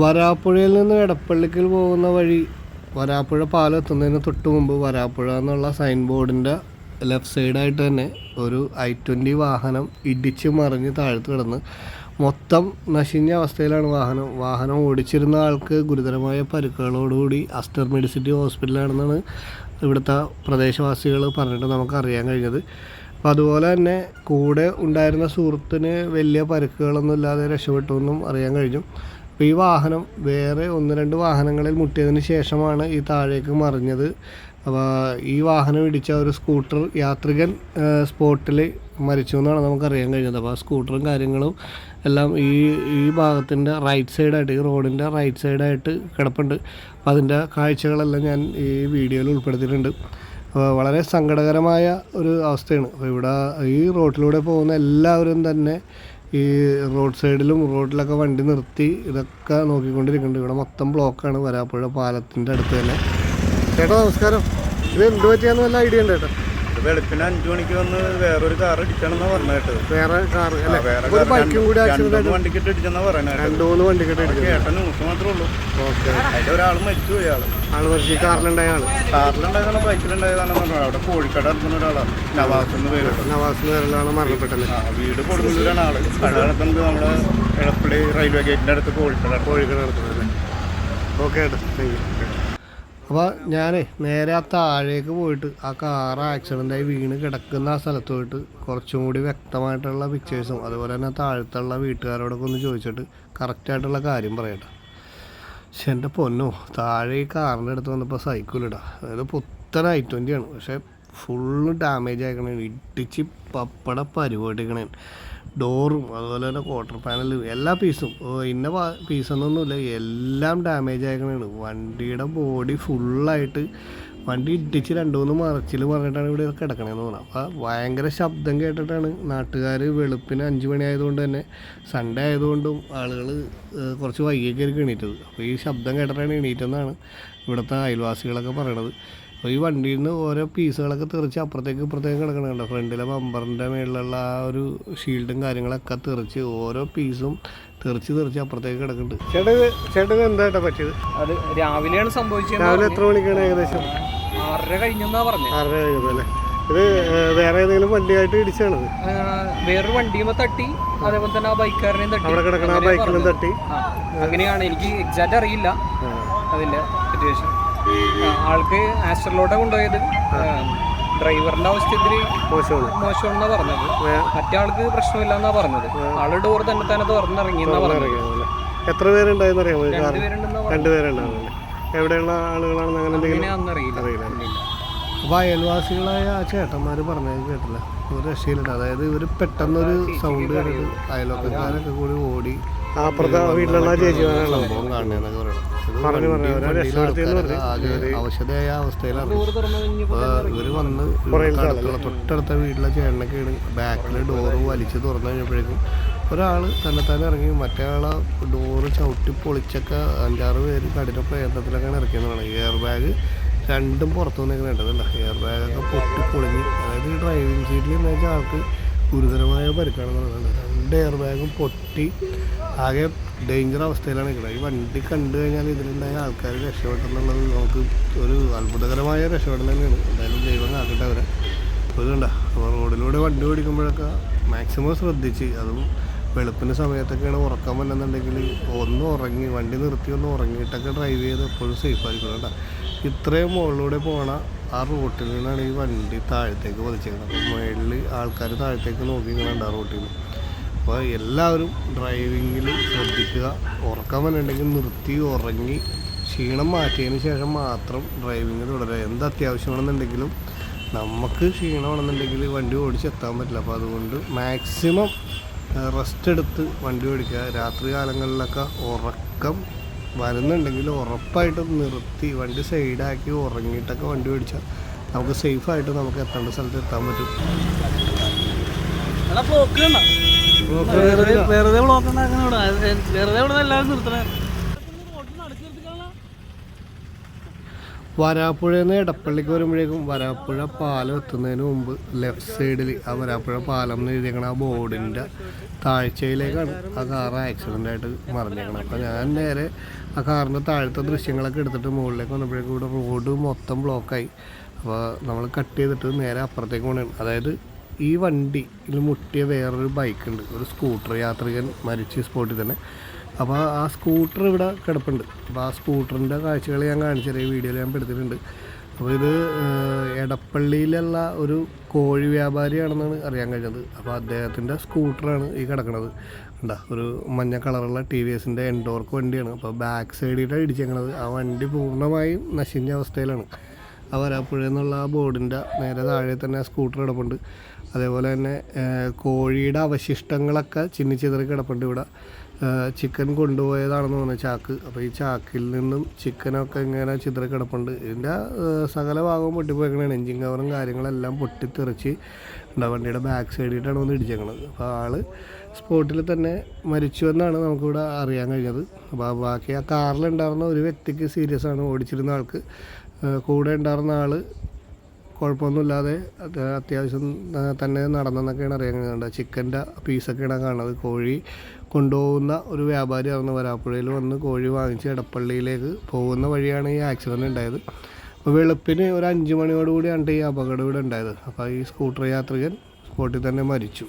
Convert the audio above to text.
വരാപ്പുഴയിൽ നിന്ന് എടപ്പള്ളിക്കൽ പോകുന്ന വഴി വരാപ്പുഴ പാലം എത്തുന്നതിന് തൊട്ട് മുമ്പ് വരാപ്പുഴ എന്നുള്ള സൈൻ ബോർഡിന്റെ ലെഫ്റ്റ് സൈഡായിട്ട് തന്നെ ഒരു ഐ ട്വന്റി വാഹനം ഇടിച്ച് മറിഞ്ഞ് താഴ്ത്ത് കിടന്ന് മൊത്തം നശിഞ്ഞ അവസ്ഥയിലാണ് വാഹനം. വാഹനം ഓടിച്ചിരുന്ന ആൾക്ക് ഗുരുതരമായ പരുക്കുകളോടുകൂടി അസ്റ്റർ മെഡിസിറ്റി ഹോസ്പിറ്റലാണെന്നാണ് ഇവിടുത്തെ പ്രദേശവാസികൾ പറഞ്ഞിട്ട് നമുക്കറിയാൻ കഴിഞ്ഞത്. അപ്പോൾ അതുപോലെ തന്നെ കൂടെ ഉണ്ടായിരുന്ന സുഹൃത്തിന് വലിയ പരുക്കുകളൊന്നും ഇല്ലാതെ രക്ഷപ്പെട്ടു എന്നും അറിയാൻ കഴിഞ്ഞു. അപ്പോൾ ഈ വാഹനം വേറെ ഒന്ന് രണ്ട് വാഹനങ്ങളിൽ മുട്ടിയതിന് ശേഷമാണ് ഈ താഴേക്ക് മറിഞ്ഞത്. അപ്പോൾ ഈ വാഹനം ഇടിച്ച ഒരു സ്കൂട്ടർ യാത്രികൻ സ്പോട്ടിൽ മരിച്ചു എന്നാണ് നമുക്കറിയാൻ കഴിഞ്ഞത്. അപ്പോൾ സ്കൂട്ടറും കാര്യങ്ങളും എല്ലാം ഈ ഈ ഭാഗത്തിന്റെ റൈറ്റ് സൈഡായിട്ട് ഈ റോഡിന്റെ റൈറ്റ് സൈഡായിട്ട് കിടപ്പുണ്ട്. അപ്പോൾ അതിന്റെ കാഴ്ചകളെല്ലാം ഞാൻ ഈ വീഡിയോയിൽ ഉൾപ്പെടുത്തിയിട്ടുണ്ട്. വളരെ സങ്കടകരമായ ഒരു അവസ്ഥയാണ്. അപ്പോൾ ഇവിടെ ഈ റോട്ടിലൂടെ പോകുന്ന എല്ലാവരും തന്നെ ഈ റോഡ് സൈഡിലും റോഡിലൊക്കെ വണ്ടി നിർത്തി ഇതൊക്കെ നോക്കിക്കൊണ്ടിരിക്കുന്നുണ്ട്. ഇവിടെ മൊത്തം ബ്ലോക്കാണ് വരാപ്പുഴ പാലത്തിന്റെ അടുത്ത് തന്നെ. ചേട്ടാ നമസ്കാരം. ഇത് എന്ത് പറ്റിയാന്ന് വല്ല ഐഡിയ ഉണ്ട് ചേട്ടാ? ഇത് വെളുപ്പിന് അഞ്ചു മണിക്ക് വന്ന് വേറൊരു കാർ ഇടിക്കണമെന്നാ പറഞ്ഞ കേട്ടത്. വേറെ കാർ വേറെ രണ്ട് വണ്ടിക്കിട്ട് ഇടിച്ചെന്നാ പറയണ രണ്ടു മൂന്ന് വണ്ടിക്കിട്ട് കേട്ട ന്യൂസ് മാത്രമേ ഉള്ളൂ. അതിന്റെ ഒരാൾ മരിച്ചു പോയി ആൾ. ആൾ ഈ കാറിലുണ്ടായ ആൾ? കാറിലുണ്ടായതാണോ ബൈക്കിലുണ്ടായതാണെന്ന് പറഞ്ഞത്. അവിടെ കോഴിക്കട നടത്തുന്ന ഒരാളാണ്. നവാസ് എന്ന് പേര് നവാസ് പേരിലാണ് മരണപ്പെട്ടത്. വീട് കൊടുങ്ങല്ലൂരാണ് ആൾ. കട നടത്തുന്നത് നമ്മുടെ എളപ്പള്ളി റെയിൽവേ ഗേറ്റിന്റെ അടുത്ത് കോഴിക്കട. കോഴിക്കട നടത്തുന്നത് ഓക്കെ ഏട്ടാ. താങ്ക് യു അപ്പോൾ ഞാനേ നേരെ ആ താഴേക്ക് പോയിട്ട് ആ കാർ ആക്സിഡന്റായി വീണ് കിടക്കുന്ന ആ സ്ഥലത്ത് പോയിട്ട് കുറച്ചും കൂടി വ്യക്തമായിട്ടുള്ള പിക്ചേഴ്സും അതുപോലെ തന്നെ താഴത്തുള്ള വീട്ടുകാരോടൊക്കെ ഒന്ന് ചോദിച്ചിട്ട് കറക്റ്റായിട്ടുള്ള കാര്യം പറയട്ടെ. പക്ഷെ എന്റെ പൊന്നോ താഴെ ഈ കാറിന്റെ അടുത്ത് വന്നപ്പോൾ സൈക്കിളിടാ അതായത് പുത്തൻ ഐ ട്വന്റി ആണ്. പക്ഷേ ഫുള്ള് ഡാമേജ് ആക്കണേ ഇടിച്ച് പപ്പട പരിപാടിക്കണേ ഡോറും അതുപോലെ തന്നെ ക്വാർട്ടർ പാനലും എല്ലാ പീസും ഇന്ന പീസൊന്നൊന്നുമില്ല എല്ലാം ഡാമേജ് ആയിക്കണാണ്. വണ്ടിയുടെ ബോഡി ഫുള്ളായിട്ട് വണ്ടി ഇടിച്ച് രണ്ട് മൂന്ന് മറച്ചിൽ പറഞ്ഞിട്ടാണ് ഇവിടെ കിടക്കണതെന്ന് തോന്നുന്നത് അപ്പോൾ ഭയങ്കര ശബ്ദം കേട്ടിട്ടാണ് നാട്ടുകാർ വെളുപ്പിന് അഞ്ച് മണി ആയതുകൊണ്ട് തന്നെ സൺഡേ ആയതുകൊണ്ടും ആളുകൾ കുറച്ച് വൈകിയൊക്കെ എണീറ്റത്. അപ്പോൾ ഈ ശബ്ദം കേട്ടിട്ടാണ് എണീറ്റെന്നാണ് ഇവിടുത്തെ അയൽവാസികളൊക്കെ പറയണത്. അപ്പോൾ ഈ വണ്ടിയിൽ നിന്ന് ഓരോ പീസുകളൊക്കെ തെറിച്ച് അപ്പുറത്തേക്ക് ഇപ്പുറത്തേക്ക് കിടക്കണുണ്ട് ഫ്രണ്ടിലെ ബമ്പറിന്റെ മേളിലുള്ള ആ ഒരു ഷീൽഡും കാര്യങ്ങളൊക്കെ തെറിച്ച് ഓരോ പീസും തെറിച്ച് തെറിച്ച് അപ്പുറത്തേക്ക് കിടക്കുന്നുണ്ട് ചേട്ടൻ ചേട്ടൻ എന്തായിട്ടാ പറ്റിയത്? അത് രാവിലെയാണ് സംഭവിച്ചത് രാവിലെ എത്ര മണിക്കാണ് ഏകദേശം? ആറര കഴിഞ്ഞെന്നാ പറഞ്ഞത് ആറര കഴിഞ്ഞല്ലേ ഇത് വേറെ ഏതെങ്കിലും വണ്ടിയായിട്ട് ഇടിച്ചാണത്? വേറൊരു വണ്ടിയുമ്പോ തട്ടി അതേപോലെ തന്നെ ആ ബൈക്കാരനെയും തട്ടി. അവിടെ കിടക്കണ ആ അങ്ങനെ ബൈക്കിലും പറഞ്ഞത്. തട്ടി. അങ്ങനെയാണ്. എനിക്ക് എക്സാക്റ്റ് അറിയില്ല. അതിന്റെ സിറ്റുവേഷൻ ആൾക്ക് ആസ്റ്ററിലോട്ടാ കൊണ്ടുപോയത്. ഡ്രൈവറിന്റെ അവസ്ഥ ഇത്തിരി മോശമാണ്. മോശമെന്നാ പറഞ്ഞത്. മറ്റാൾക്ക് പ്രശ്നമില്ല എന്നാ പ്രശ്നമില്ലെന്നാ പറഞ്ഞത്. ആൾ ഡോർ തന്നെ തന്നെ തുറന്നിറങ്ങിയെന്നാ പറഞ്ഞത്. ഇറങ്ങിയതല്ലേ? എത്ര പേരുണ്ടായെന്ന് അറിയാമോ? പറഞ്ഞത്. രണ്ടുപേരുണ്ടാവുമല്ലേ എവിടെയുള്ള ആളുകളാണെന്ന് അങ്ങനെ എന്തെങ്കിലും അറിയില്ല. അപ്പോൾ അയൽവാസികളായ ആ ചേട്ടന്മാർ പറഞ്ഞത് കേട്ടില്ല. ഒരു രക്ഷയിലിട്ട് അതായത് ഇവർ പെട്ടെന്നൊരു സൗണ്ട് കേട്ടിട്ട് അയൽവക്കക്കാരൊക്കെ കൂടി ഓടി അപ്പുറത്തെ വീട്ടിലുള്ള ചേച്ചി സംഭവം കാണുന്നതെന്നൊക്കെ പറയണം. അവശതയായ അവസ്ഥയിലാണ്. ഇവർ വന്ന് തൊട്ടടുത്ത വീട്ടിലെ ചേട്ടനൊക്കെയാണ് ബാക്കിൽ ഡോറ് വലിച്ച് തുറന്നു കഴിഞ്ഞപ്പോഴേക്കും ഒരാൾ തന്നെത്താനെ ഇറങ്ങി മറ്റേ ആളെ ഡോറ് ചവിട്ടി പൊളിച്ചൊക്കെ അഞ്ചാറ് പേര് കഠിന പ്രയത്നത്തിലൊക്കെയാണ് ഇറക്കിയെന്നാണ് എയർ ബാഗ് രണ്ടും പുറത്തു വന്നേക്കുന്നുണ്ടല്ല എയർ ബാഗൊക്കെ പൊട്ടി പൊളിഞ്ഞ്. അതായത് ഡ്രൈവിംഗ് സീറ്റിൽ എന്ന് വെച്ചാൽ ആൾക്ക് ഗുരുതരമായ പരിക്കാണ് പറയുന്നത്. രണ്ട് എയർ ബാഗും പൊട്ടി ആകെ ഡേഞ്ചർ അവസ്ഥയിലാണ് ഇവിടെ ഈ വണ്ടി കണ്ടു കഴിഞ്ഞാൽ ഇതിലുണ്ടായ ആൾക്കാർ രക്ഷപ്പെട്ടെന്നുള്ളത് നമുക്ക് ഒരു അത്ഭുതകരമായ രക്ഷപ്പെടൽ തന്നെയാണ്. എന്തായാലും ദൈവം കാക്കട്ടെ അവരെ ഇത് അപ്പോൾ റോഡിലൂടെ വണ്ടി ഓടിക്കുമ്പോഴൊക്കെ മാക്സിമം ശ്രദ്ധിച്ച് അതും വെളുപ്പിന് സമയത്തൊക്കെയാണ് ഉറക്കാൻ പറ്റുന്നുണ്ടെങ്കിൽ ഒന്ന് ഉറങ്ങി വണ്ടി നിർത്തി ഒന്ന് ഉറങ്ങിയിട്ടൊക്കെ ഡ്രൈവ് ചെയ്ത് എപ്പോഴും സേഫ് ആയിരിക്കണം കേട്ടോ. ഇത്രയും മുകളിലൂടെ പോണ ആ റോട്ടിൽ നിന്നാണ് ഈ വണ്ടി താഴത്തേക്ക് പതിച്ചേക്കുന്നത് അപ്പോൾ മുകളിൽ ആൾക്കാർ താഴത്തേക്ക് നോക്കി ഇങ്ങനെ ആ റോട്ടിൽ നിന്ന് അപ്പോൾ എല്ലാവരും ഡ്രൈവിങ്ങിൽ ശ്രദ്ധിക്കുക. ഉറക്കം വന്നിട്ടുണ്ടെങ്കിൽ നിർത്തി ഉറങ്ങി ക്ഷീണം മാറ്റിയതിന് ശേഷം മാത്രം ഡ്രൈവിങ് തുടരുക. എന്ത് അത്യാവശ്യമാണെന്നുണ്ടെങ്കിലും നമുക്ക് ക്ഷീണമാണെന്നുണ്ടെങ്കിൽ വണ്ടി ഓടിച്ചെത്താൻ പറ്റില്ല. അപ്പോൾ അതുകൊണ്ട് മാക്സിമം റെസ്റ്റ് എടുത്ത് വണ്ടി ഓടിക്കുക. രാത്രി കാലങ്ങളിലൊക്കെ ഉറക്കം വരുന്നുണ്ടെങ്കിൽ ഉറപ്പായിട്ട് നിർത്തി വണ്ടി സൈഡാക്കി ഉറങ്ങിയിട്ടൊക്കെ വണ്ടി ഓടിച്ചാൽ നമുക്ക് സേഫായിട്ട് നമുക്ക് എത്തേണ്ട സ്ഥലത്ത് എത്താൻ പറ്റും. വെറുതെ ബ്ലോക്ക് ഉണ്ടാക്കുന്ന വെറുതെ ഇവിടെ. എല്ലാവരും നിർത്തണേ? വരാപ്പുഴയിൽ നിന്ന് എടപ്പള്ളിക്ക് വരുമ്പോഴേക്കും വരാപ്പുഴ പാലം എത്തുന്നതിന് മുമ്പ് ലെഫ്റ്റ് സൈഡിൽ ആ വരാപ്പുഴ പാലം എന്ന് എഴുതിയേക്കണ ആ ബോർഡിന്റെ താഴ്ചയിലേക്കാണ് ആ കാർ ആക്സിഡന്റ് ആയിട്ട് മറിഞ്ഞേക്കണം അപ്പോൾ ഞാൻ നേരെ ആ കാറിന്റെ താഴത്തെ ദൃശ്യങ്ങളൊക്കെ എടുത്തിട്ട് മുകളിലേക്ക് വന്നപ്പോഴേക്കും ഇവിടെ റോഡ് മൊത്തം ബ്ലോക്കായി. അപ്പോൾ നമ്മൾ കട്ട് ചെയ്തിട്ട് നേരെ അപ്പുറത്തേക്ക് പോകണം അതായത് ഈ വണ്ടി ഇതിൽ മുട്ടിയ വേറൊരു ബൈക്കുണ്ട്. ഒരു സ്കൂട്ടർ യാത്രികൻ മരിച്ച സ്പോട്ടിൽ തന്നെ. അപ്പോൾ ആ സ്കൂട്ടർ ഇവിടെ കിടപ്പുണ്ട്. അപ്പോൾ ആ സ്കൂട്ടറിന്റെ കാഴ്ചകൾ ഞാൻ കാണിച്ചു തരാം വീഡിയോയിൽ ഞാൻ പെടുത്തിയിട്ടുണ്ട്. അപ്പോൾ ഇത് എടപ്പള്ളിയിലുള്ള ഒരു കോഴി വ്യാപാരിയാണെന്നാണ് അറിയാൻ കഴിഞ്ഞത്. അപ്പോൾ അദ്ദേഹത്തിന്റെ സ്കൂട്ടറാണ് ഈ കിടക്കുന്നത് ഉണ്ടാ ഒരു മഞ്ഞ കളറുള്ള ടി വി എസിന്റെ എൻഡോർക്ക് വണ്ടിയാണ്. അപ്പോൾ ബാക്ക് സൈഡിലാണ് ഇടിച്ചേക്കണത്. ആ വണ്ടി പൂർണമായും നശിഞ്ഞ അവസ്ഥയിലാണ്. ആ വരാപ്പുഴ എന്നുള്ള ആ ബോർഡിന്റെ നേരെ താഴെ തന്നെ സ്കൂട്ടർ കിടപ്പുണ്ട്. അതേപോലെ തന്നെ കോഴിയുടെ അവശിഷ്ടങ്ങളൊക്കെ ചിന്നിച്ചിതറി കിടപ്പുണ്ട് ഇവിടെ. ചിക്കൻ കൊണ്ടുപോയതാണെന്ന് തോന്നുന്നു ചാക്ക്. അപ്പോൾ ഈ ചാക്കിൽ നിന്നും ചിക്കനൊക്കെ ഇങ്ങനെ ചിത്ര കിടപ്പുണ്ട്. ഇതിന്റെ സകല ഭാഗവും പൊട്ടിപ്പോയിക്കണേ എഞ്ചിൻ കവറും കാര്യങ്ങളെല്ലാം പൊട്ടിത്തെറിച്ച് ഉണ്ടാവും വണ്ടിയുടെ ബാക്ക് സൈഡിട്ടാണ് വന്ന് ഇടിച്ചേക്കണത്. അപ്പോൾ ആൾ സ്പോട്ടിൽ തന്നെ മരിച്ചു എന്നാണ് നമുക്കിവിടെ അറിയാൻ കഴിഞ്ഞത്. അപ്പോൾ ബാക്കി ആ കാറിലുണ്ടായിരുന്ന ഒരു വ്യക്തിക്ക് സീരിയസ് ആണ് ഓടിച്ചിരുന്ന ആൾക്ക്. കൂടെ ഉണ്ടായിരുന്ന ആൾ കുഴപ്പമൊന്നുമില്ലാതെ അത് അത്യാവശ്യം തന്നെ നടന്നെന്നൊക്കെയാണ് അറിയാൻ ചിക്കന്റെ പീസൊക്കെയാണ് കാണുന്നത്. കോഴി കൊണ്ടുപോകുന്ന ഒരു വ്യാപാരിയായിരുന്നു വരാപ്പുഴയിൽ വന്ന് കോഴി വാങ്ങിച്ച് എടപ്പള്ളിയിലേക്ക് പോകുന്ന വഴിയാണ് ഈ ആക്സിഡന്റ് ഉണ്ടായത്. അപ്പോൾ വെളുപ്പിന് ഒരു അഞ്ച് മണിയോടുകൂടിയാണ് ഈ അപകടം ഇവിടെ ഉണ്ടായത്. അപ്പോൾ ഈ സ്കൂട്ടർ യാത്രികൻ സ്പോട്ടിൽ തന്നെ മരിച്ചു.